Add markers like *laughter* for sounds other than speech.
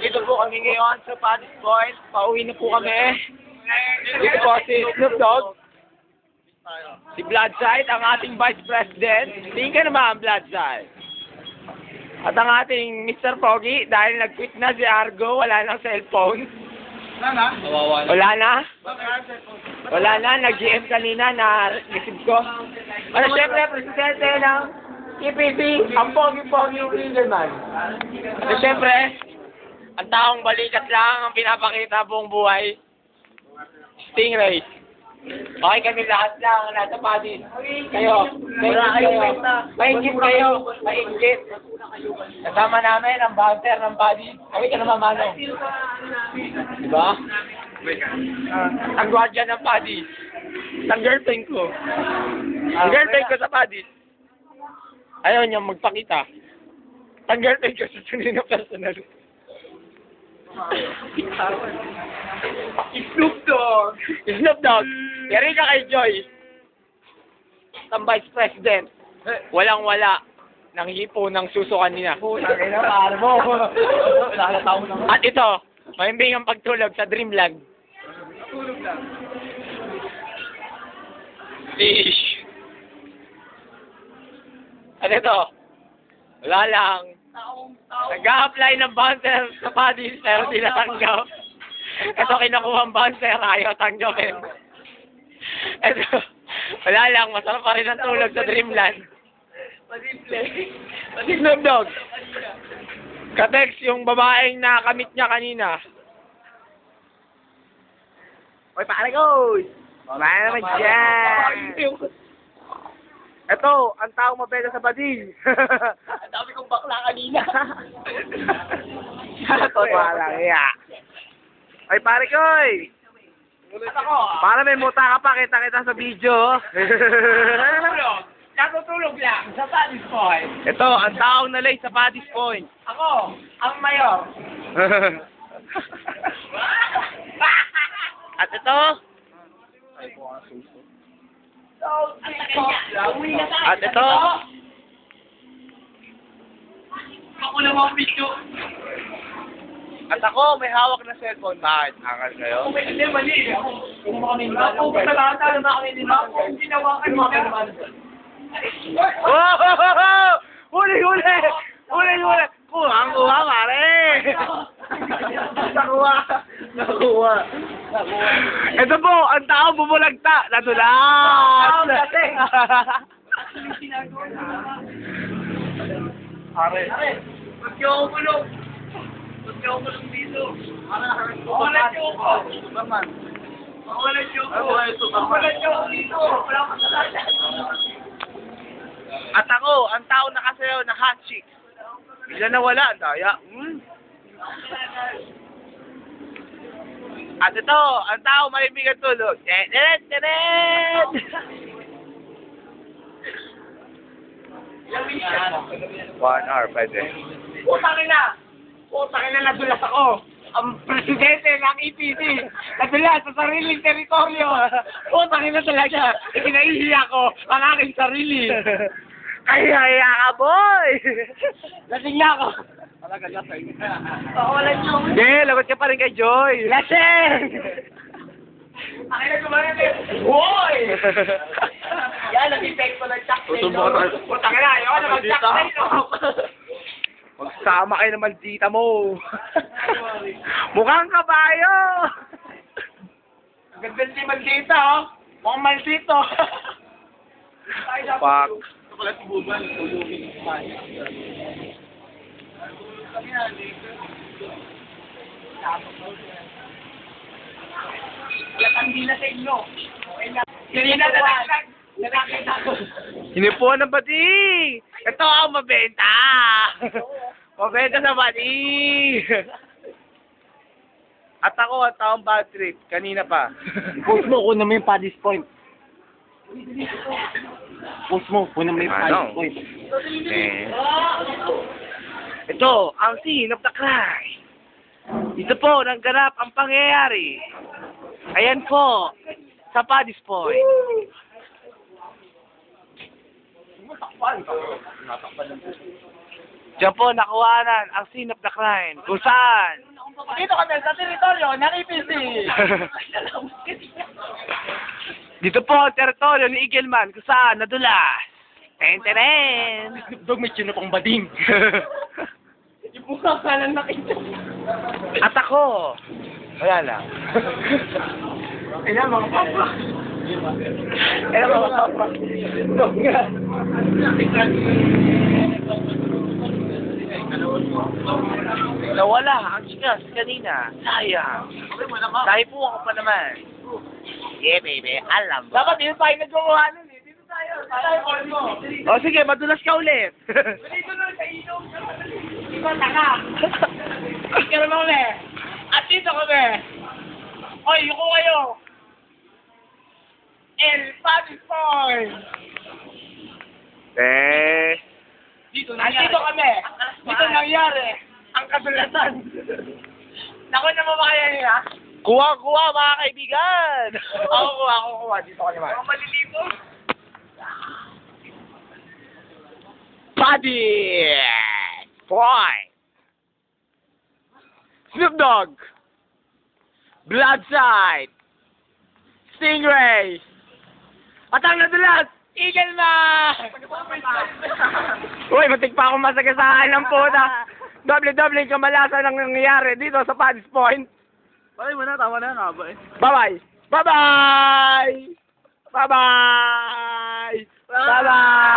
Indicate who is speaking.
Speaker 1: Dito po kami ngayon sa Paddy's Point. Pauwi na po kami. Dito po si Snoop Dogg. Si Bloodside, ang ating Vice President. Tingin ka naman, Bloodside. At ang ating Mr. Pogi, dahil nag-quit na si Argo, wala nang cellphone. Wala na? Wala na, nag-GM kanina na receive ko. Ano, syempre, presidente ng EPP, ang pogi-pogi Eagleman. At syempre, ang taong balikat lang ang pinapakita buong buhay. Stingray. Okay kami lahat lang, nasa padis. Kayo, mainggit kayo. Mainggit kayo, mainggit. Kasama namin ang bouncer ng padis. Kami ka naman, Mano. Diba? Ang guardian ng padis. Ang girlfriend ko. Ang girlfriend ko sa padis. Ayaw niya magpakita. Ang girlfriend ko sa tunay na personal. Snoop Dogg. Snoop Dogg. Yari ka kay Joy. Ang Vice President. Walang wala. Nang hipo ng suso kanina.
Speaker 2: Tangin na, pare mo. Naman.
Speaker 1: At ito, mahimbing ang pagtulog sa Dreamland.
Speaker 2: Tulog lang.
Speaker 1: Fish. Ano ito? Wala lang. Nag-a-apply ng bouncer sa Padis pero di natanggap. Ito kinakuha ang bouncer, ayaw tanggapin. Ito, wala lang, masarap pa rin ang tulog sa Dreamland.
Speaker 2: Pasimple.
Speaker 1: Si Snoop Dogg, katext yung babaeng nakamit niya kanina.
Speaker 2: Oy, pare ko! Mamaya naman dyan! Ito, ang taong mabenta sa bading. *laughs*
Speaker 1: Ang dami kong bakla kanina. *laughs*
Speaker 2: Walang iya. Ay, pare ko!
Speaker 1: At ako,
Speaker 2: Para may muta ka pa, kita kita sa video.
Speaker 1: natutulog. Natutulog lang sa Paddy's Point.
Speaker 2: Ito, ang taong nalay sa Paddy's Point.
Speaker 1: Ako, ang mayor. *laughs*
Speaker 2: At ito, At ito,
Speaker 1: Ako na mga video.
Speaker 2: at ako may hawak na cellphone. Bakit? Angal kayo?
Speaker 1: Hindi, mali. Ako, mga kanina. Ako, lahat na. Ako, ginawa ka mga kanina.
Speaker 2: Oh! Huli, huli! Huli, huli! Kuha, ang kuha, pare! Nakuha! Nakuha! Nakuha! Ito po, ang tao bumulagta! Nadulas!
Speaker 1: Tao kasi.
Speaker 2: Pare.
Speaker 1: Ba't niyo ako kulong? Ba't niyo ako kulong dito? Mawalan niyo ako.
Speaker 2: Superman.
Speaker 1: Mawalan niyo ako.
Speaker 2: Ay, wala ito.
Speaker 1: Mawalan niyo ako dito. Wala akong kasalanan.
Speaker 2: At ako, ang tao nakasayaw na hot chick. Bigla nawala, ang daya. Hmm? At ito, ang tao maibigan tulog. Teret, teret! One hour, pwede.
Speaker 1: Putang ina! Putang ina, nadulas ako! Ang presidente ng EPC, nadulas sa sariling teritoryo! Putang ina talaga! Ikinahihiya ko ang aking sarili! *laughs*
Speaker 2: Kaya kaya ka, boy!
Speaker 1: Lasing na ako!
Speaker 2: Talaga lasing.
Speaker 1: Pakawalan niyo!
Speaker 2: Hindi, lagot ka pa rin kay Joy.
Speaker 1: Lasing! Ang ina kumain na Hoy! *laughs* Yan, nag-effect ko ng
Speaker 2: tayo.
Speaker 1: Putang ina, ayaw na mag-chuck
Speaker 2: Maldita. Magsama kayo ng maldita mo. *laughs* Mukhang kabayo!
Speaker 1: Ganda si Maldita, oh! Mukhang maldito!
Speaker 2: Fuck.
Speaker 1: Si Buban, tulungin Latandi na sa inyo. Hindi na nalakad. Nakakita ko.
Speaker 2: Hinipuan ng bati! Ito ang mabenta! mabenta sa bati! At ako, ang taong bad trip. Kanina pa.
Speaker 1: Post mo, kuna mo yung Paddy's Point. Post mo, kuna mo yung
Speaker 2: Ano?
Speaker 1: Paddy's Point.
Speaker 2: Eh. Ito, ang scene of the crime. Dito po, nangganap ang pangyayari. Ayan po, sa Paddy's Point. Diyan po nakuhanan ang scene of the crime. Kung saan?
Speaker 1: Dito kami sa teritoryo ng EPC. *laughs*
Speaker 2: Dito po ang teritoryo ni Eagleman kung saan nadulas. Ten tenen.
Speaker 1: Dog, may chino pang bading. *laughs* Yung mukha ka lang nakita.
Speaker 2: At ako. Wala lang.
Speaker 1: Kaya mga papa. Kaya mga papa.
Speaker 2: Nawala ang chikas kanina. Sayang. Dahil po ako pa naman. Yeah, baby. Alam mo.
Speaker 1: Dapat dito tayo nagkukuha nun eh. Dito tayo. Tayo mo.
Speaker 2: O sige, madulas ka ulit.
Speaker 1: Dito na sa ilong. Dito taka. Dito na kami. At dito kami. Oy, yuko kayo. El Patis Point.
Speaker 2: eh.
Speaker 1: Dito nangyari. Dito kami. Dito nangyari. Ang kadalasan. Naku na mo ba kaya niya?
Speaker 2: Kuha, kuha mga kaibigan. *laughs*
Speaker 1: Ako kuha, ako kuha. Dito ka naman.
Speaker 2: Mga malilito.
Speaker 1: Buddy! Boy! Snoop Dogg! Bloodside! Stingray! At ang nadulas, Eagle Man! *laughs* Uy, matik pa akong masagasaan ng puta. *laughs* Doble-doble kamalasan ang nangyayari dito sa Paddy's Point.
Speaker 2: Ay, mo na, tama na nga ba eh.
Speaker 1: Bye-bye! Bye-bye! Bye-bye! Bye-bye!